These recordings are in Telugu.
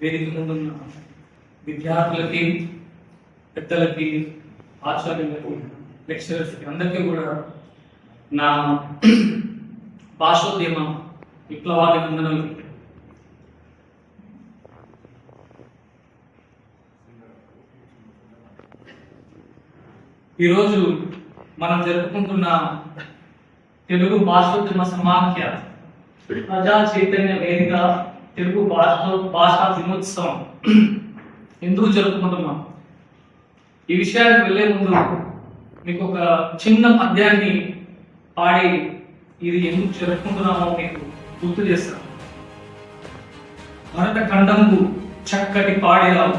వేదిక ముందున్న విద్యార్థులకి పెద్దలకి ఆచార్యులకి లెక్చరర్స్కి అందరికీ కూడా నా భాషోద్యమ విప్లవాది వందనలు. ఈరోజు మనం జరుపుకుంటున్న తెలుగు భాషోద్యమ సమాఖ్య ప్రజా చైతన్య వేదిక తెలుగు భాష భాషా దినోత్సవం ఎందుకు జరుపుకుంటున్నాం? ఈ విషయానికి వెళ్ళే ముందు మీకు ఒక చిన్న పద్యాన్ని పాడి ఇది ఎందుకు జరుపుకుంటున్నామో మీకు గుర్తు చేస్తాను. భరత ఖండంకు చక్కటి పాడేరావు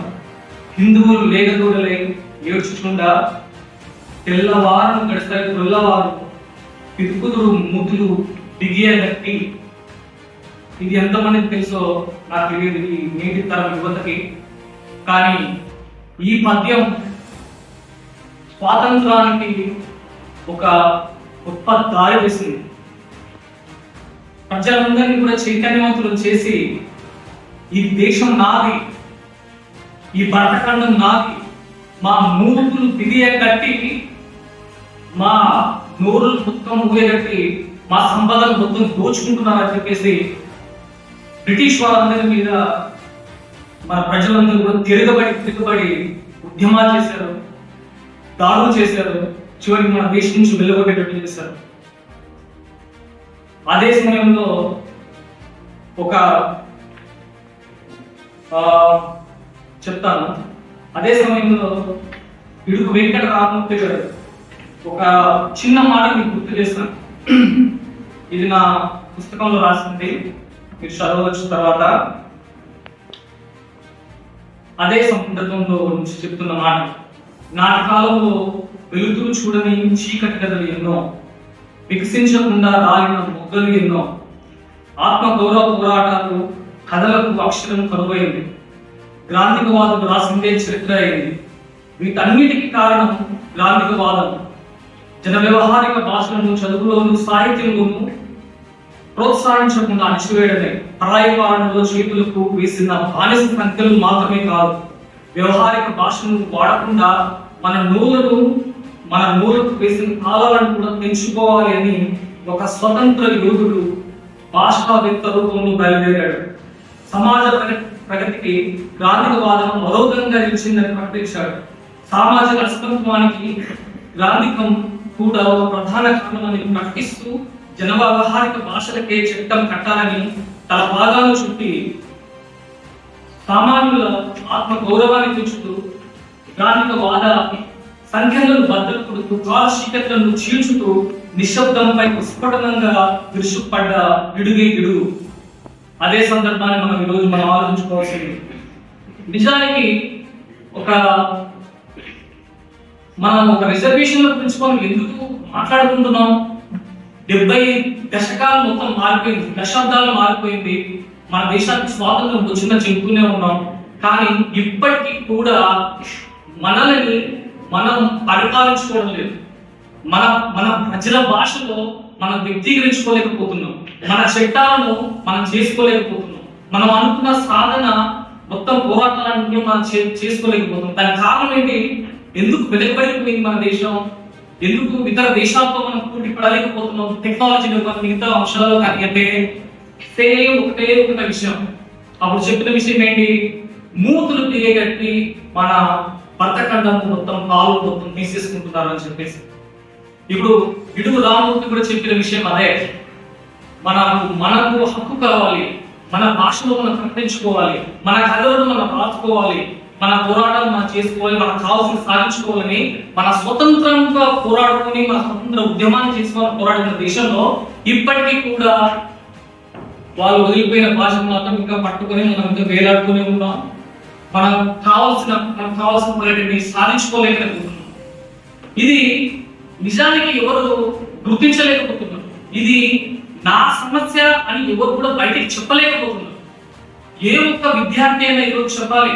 హిందువులు లేగదూడలై ఏడ్చుచుండా. తెల్లవారం గడిస్తారు తెల్లవారు పితుకుదురు ముద్దులు దిగియగట్టి ఇది ఎంతమందికి తెలుసో నాకు తెలియదు. ఈ నేటి తరం యువతకి. కానీ ఈ పద్యం స్వాతంత్రానికి ఒక గొప్ప దారి వేసింది. ప్రజలందరినీ కూడా చైతన్యవంతులు చేసి ఈ దేశం నాది ఈ భరతఖండం నాది మా మూర్తులు కట్టి మా నోరులు మొత్తం ఊరేగట్టి మా సంపదలు మొత్తం దోచుకుంటున్నారని చెప్పేసి బ్రిటిష్ వాళ్ళందరి మీద మన ప్రజలందరూ కూడా తిరగబడి తిరగబడి ఉద్యమాలు చేశారు దాడులు చేశారు చివరికి మన దేశం నుంచి వెళ్ళగొట్టేటట్టు చేశారు. అదే సమయంలో ఒక చెప్తాను. అదే సమయంలో ఇడుకు వెంకట రామూర్తి గారు ఒక చిన్న మాట మీకు గుర్తు చేస్తాను. ఇది నా పుస్తకంలో రాసింది. మీరు చదవచ్చు తర్వాత. అదే సందర్భంలో నుంచి చెప్తున్న మాట. నా కాలంలో వెలుతురు చూడని చీకటి కథలు ఎన్నో వికసించకుండా రాలిన మొగ్గలు ఎన్నో. ఆత్మ గౌరవ పోరాటాలు కథలకు అక్షరం కరువైంది గ్రాంధికవాదం రాసిందే చరిత్ర అయింది. వీటన్నిటికీ కారణం గ్రాంధికవాదం. జన వ్యవహారిక భాషలను చదువులోను సాహిత్యంలోను ప్రోత్సహించకుండా అణచివేయడమే పరాయి చేతులకు వేసిన బానిస సంఖ్యలు మాత్రమే కాదు. వ్యవహారిక భాషను వాడకుండా మన నూలను మన నూలకు వేసిన కాలాలను కూడా పెంచుకోవాలి అని ఒక స్వతంత్ర యోగుడు భాషావేత్త రూపంలో బయలుదేరాడు. సమాజ ప్రగ- ప్రగతికి వాదన అవరోధంగా నిలిచిందని ప్రకటించాడు. సామాజిక అస్తిత్వానికి గ్రాంధికం కూడా ఒక ప్రధాన కారణమని ప్రకటిస్తూ జన వ్యవహారిక భాషలకే చట్టం కట్టాలని తన భాగాలు చుట్టి సామాన్యుల ఆత్మ గౌరవాన్ని పెంచుతూ గ్రామిక వాద సంఖ్యలను బద్దలు కొడుతూ కాలశీకతలను చీల్చుతూ నిశ్శబ్దంపై విస్ఫోటనంగా విరుచుపడ్డ గిడుగే అదే సందర్భాన్ని మనం ఈరోజు మనం ఆలోచించుకోవాల్సింది. నిజానికి ఒక మనం ఒక రిజర్వేషన్ల గురించి మనం ఎందుకు మాట్లాడుకుంటున్నాం? డెబ్బై దశకాలు మొత్తం మారిపోయింది దశాబ్దాలు మారిపోయింది. మన దేశానికి స్వాతంత్రం వచ్చిందని చెబుతూనే ఉన్నాం. కానీ ఇప్పటికీ కూడా మనల్ని మనం పరిపాలించుకోవడం లేదు. మన మన ప్రజల భాషలో మనం వ్యక్తీకరించుకోలేకపోతున్నాం. మన చట్టాలను మనం చేసుకోలేకపోతున్నాం. మనం అనుకున్న సాధన మొత్తం పోరాటాలన్నీ మనం చేసుకోలేకపోతున్నాం. దానికి కారణం ఏంటి? ఎందుకు వెనకబడిపోయింది మన దేశం? ఎందుకు ఇతర దేశాలతో మనం పోటీ పడలేకపోతున్నాం? టెక్నాలజీ మిగతా అంశాలలో కానీ. అంటే సేమ్ ఒకటే ఒక విషయం. అప్పుడు చెప్పిన విషయం ఏంటి? మూతులు తీయగట్టి మన భర్తఖండం మొత్తం పాలు మొత్తం తీసేసుకుంటున్నారు అని చెప్పేసి. ఇప్పుడు ఇడుగు రామూర్తి కూడా చెప్పిన విషయం అదే. మనకు మనకు హక్కు కావాలి మన భాషలో మనం ప్రకటించుకోవాలి. మన కథలను మనం రాసుకోవాలి. మన పోరాటాలు మనం చేసుకోవాలి మనకు కావాల్సిన సాధించుకోవాలని మన స్వతంత్రంగా పోరాడుకొని మన స్వతంత్ర ఉద్యమాన్ని చేసుకోవాలని పోరాడిన దేశంలో ఇప్పటికీ కూడా వాళ్ళు వదిలిపోయిన భాషను మాత్రం ఇంకా పట్టుకొని మనం ఇంకా వేలాడుతూనే ఉన్నాం మనం కావాల్సిన మనకు కావాల్సిన పోరాటాన్ని సాధించుకోలేకపోతున్నాం. ఇది నిజానికి ఎవరు గుర్తించలేకపోతున్నారు. ఇది నా సమస్య అని ఎవరు కూడా బయటికి చెప్పలేకపోతున్నారు. ఏ ఒక్క విద్యార్థి అయినా ఈరోజు చెప్పాలి.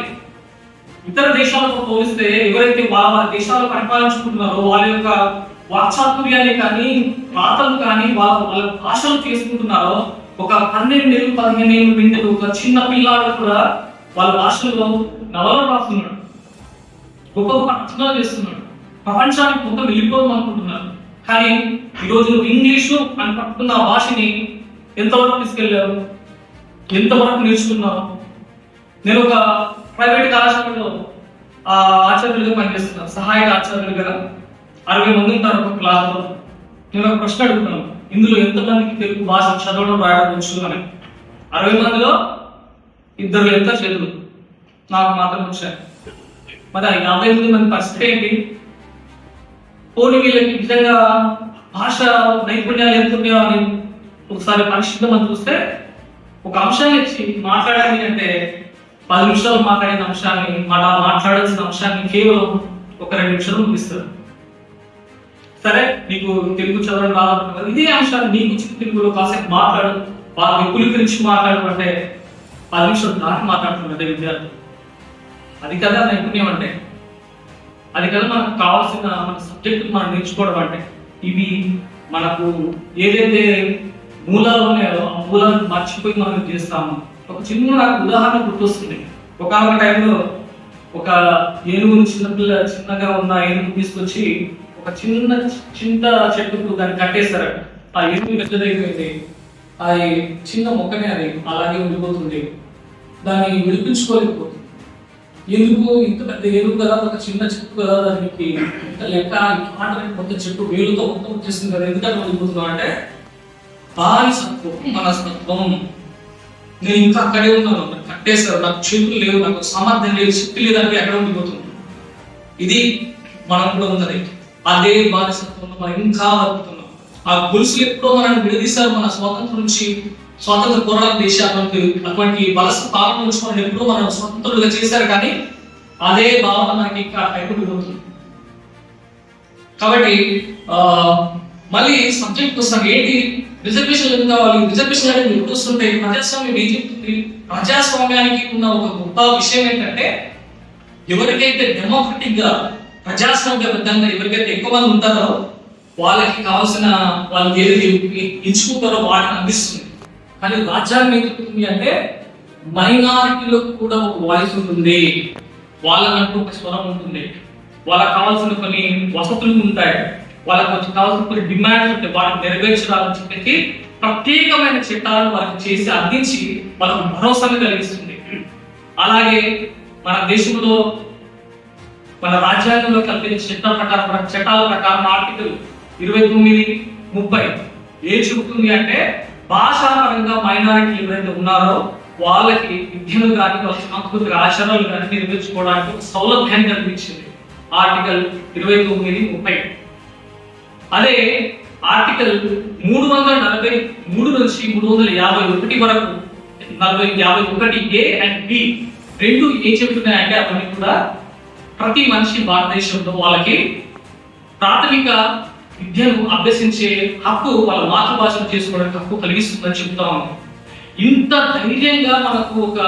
ఇతర దేశాలతో పోలిస్తే ఎవరైతే వాళ్ళ దేశాలు పరిపాలించుకుంటున్నారో వాళ్ళ యొక్క వాక్చాతుర్యాన్ని కానీ రాతలు కానీ వాళ్ళ వాళ్ళ భాషలు చేసుకుంటున్నారో ఒక పన్నెండేళ్ళు పదిహేను ఏళ్ళు బిడ్డలు ఒక చిన్న పిల్లాడు కూడా వాళ్ళ భాషల్లో నవలలు రాస్తున్నాడు. గొప్ప గొప్ప రచనలు చేస్తున్నాడు. ప్రపంచానికి మొత్తం వెళ్ళిపోదాం అనుకుంటున్నారు కానీ ఈరోజు ఇంగ్లీషు అని పట్టుకున్న భాషని ఎంతవరకు తీసుకెళ్ళారు? ఎంతవరకు నేర్చుకున్నావు నేను ఒక ప్రైవేట్ కళాశాలలో ఆ, ఆచార్యులుగా పనిచేస్తున్నారు. సహాయక ఆచార్యులుగా అరవై మంది ఉంటారు ఒక క్లాస్లో. నేను ఒక ప్రశ్న అడుగుతున్నాను. ఇందులో ఎంతమందికి తెలుగు భాష చదవడం రాయడం వచ్చు అని. అరవై మందిలో ఇద్దరు ఎంత చదువు నాకు మాత్రం వచ్చాయి. మరి ఆ యాభై ఎనిమిది మంది పరిస్థితి ఏంటి? పోనీ వీళ్ళకి నిజంగా భాష నైపుణ్యాలు ఎంత ఉన్నాయో అని ఒకసారి పరిశుద్ధం చూస్తే ఒక అంశాన్ని ఇచ్చి మాట్లాడాలి అంటే పది నిమిషాలు మాట్లాడిన అంశాన్ని మన మాట్లాడాల్సిన అంశాన్ని కేవలం ఒక రెండు నిమిషాలు ముగిస్తారు సరే నీకు తెలుగు చదవడం రావాలంటే ఇదే అంశాన్ని నీకు తెలుగులో కాసేపు మాట్లాడు. వాళ్ళ వ్యక్తుల గురించి మాట్లాడమంటే పది నిమిషాలు దాటి మాట్లాడుతున్నారు అదే విద్యార్థులు అది కదా నైపుణ్యం అంటే. అది కదా మనకు కావాల్సిన మన సబ్జెక్ట్ మనం నేర్చుకోవడం అంటే. ఇవి మనకు ఏదైతే మూలాలు ఉన్నాయో ఆ మూలాలను మర్చిపోయి మనం చేస్తాము? ఒక చిన్న నాకు ఉదాహరణ గుర్తొస్తుంది. ఒక టైంలో ఒక ఏనుగును చిన్నపిల్ల చిన్నగా ఉన్న ఏనుగు తీసుకొచ్చి ఒక చిన్న చింత చెట్టుకు దాన్ని కట్టేశారట ఆ ఏనుగు పెద్దదైపోయింది అది చిన్న మొక్కనే అది అలాగే ఉండిపోతుంది. దాన్ని విడిపించుకోలేకపోతుంది. ఎందుకు? ఇంత పెద్ద ఏనుగు కదా ఒక చిన్న చెట్టు కదా దానికి. ఇంత లెక్క ఇట్లాంటి మొత్తం చెట్టు వేలుతో మొత్తం వచ్చేసింది కదా ఎందుకంటే వెళ్ళిపోతున్నాం అంటే దాని మనస్తత్వం. మన సత్వం నేను ఇంకా అక్కడే ఉన్నాను. నాకు కట్టేశారు. నాకు చేతులు లేవు. నాకు సామర్థ్యం లేదు. శక్తి లేదంటే ఎక్కడ ఉండిపోతుంది ఇది మనం కూడా ఉన్నది. అదే బానిసత్వంలో మనం ఇంకా బతుకుతున్నాం. ఆ గొలుసులు ఎప్పుడో మనల్ని విడదీశారు. మన స్వాతంత్రం నుంచి స్వాతంత్ర పోరాట దేశాలకు అటువంటి వలస పాలన నుంచి మనం ఎప్పుడో మనం స్వతంత్రులుగా చేశారు. కానీ అదే భావన మనకి ఇంకా అయిపోతుంది కాబట్టి మళ్ళీ సబ్జెక్ట్ వస్తాం ఏంటి? రిజర్వేషన్ ఎందుకు కావాలి? రిజర్వేషన్ అనేది గుర్తొస్తుంటే ప్రజాస్వామ్యం ఏం చెప్తుంది ప్రజాస్వామ్యానికి ఉన్న ఒక గొప్ప విషయం ఏంటంటే ఎవరికైతే డెమోక్రటిక్గా ప్రజాస్వామ్యబద్ధంగా ఎవరికైతే ఎక్కువ మంది ఉంటారో వాళ్ళకి కావాల్సిన వాళ్ళు ఏది ఎంచుకుంటారో వాళ్ళని అందిస్తుంది. కానీ రాజ్యాంగం ఏం చెప్తుంది అంటే మైనారిటీలకు కూడా ఒక వాయిస్ ఉంటుంది. వాళ్ళకంటూ ఒక స్వరం ఉంటుంది. వాళ్ళకి కావాల్సిన కొన్ని వసతులు ఉంటాయి. వాళ్ళకి వచ్చి కావాల్సిన కొన్ని డిమాండ్స్ ఉంటాయి వాటిని నెరవేర్చడానికి చెప్పేసి ప్రత్యేకమైన చట్టాలను వాళ్ళకి చేసి అందించి వాళ్ళకు భరోసాను కలిగిస్తుంది. అలాగే మన దేశంలో మన రాజ్యాంగంలో కల్పించిన చట్టం ప్రకారం మన చట్టాల ప్రకారం ఆర్టికల్ ఇరవై తొమ్మిది ముప్పై ఏ చెబుతుంది అంటే భాషాపరంగా మైనారిటీ ఎవరైతే ఉన్నారో వాళ్ళకి విద్యను కానీ వాళ్ళ సాంస్కృతిక ఆచరణలు కానీ నిర్మించుకోవడానికి సౌలభ్యాన్ని కల్పించింది. ఆర్టికల్ ఇరవై తొమ్మిది ముప్పై అదే ఆర్టికల్ మూడు వందల నలభై మూడు నుంచి మూడు వందల యాభై ఒకటి వరకు నలభై యాభై ఒకటి ఏ అండ్ బి రెండు ఏం చెబుతున్నాయంటే అవన్నీ కూడా ప్రతి మనిషి భారతదేశంలో వాళ్ళకి ప్రాథమిక విద్యను అభ్యసించే హక్కు వాళ్ళ మాతృభాషను చేసుకోవడానికి హక్కు కలిగిస్తుందని చెప్తా ఇంత ధైర్యంగా మనకు ఒక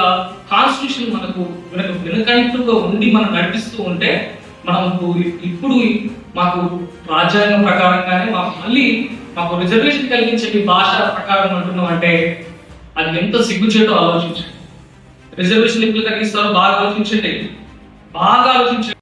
కాన్స్టిట్యూషన్ మనకు వెనక వెనకంటుగా ఉండి మనం నడిపిస్తూ ఉంటే మనకు ఇప్పుడు మాకు రాజ్యాంగం ప్రకారంగానే మాకు మళ్ళీ మాకు రిజర్వేషన్ కలిగించే భాష ప్రకారం అంటున్నాం అంటే అది ఎంత సిగ్గుచేటో ఆలోచించండి. రిజర్వేషన్ ఎప్పుడు కలిగిస్తారో బాగా ఆలోచించండి. బాగా ఆలోచించండి.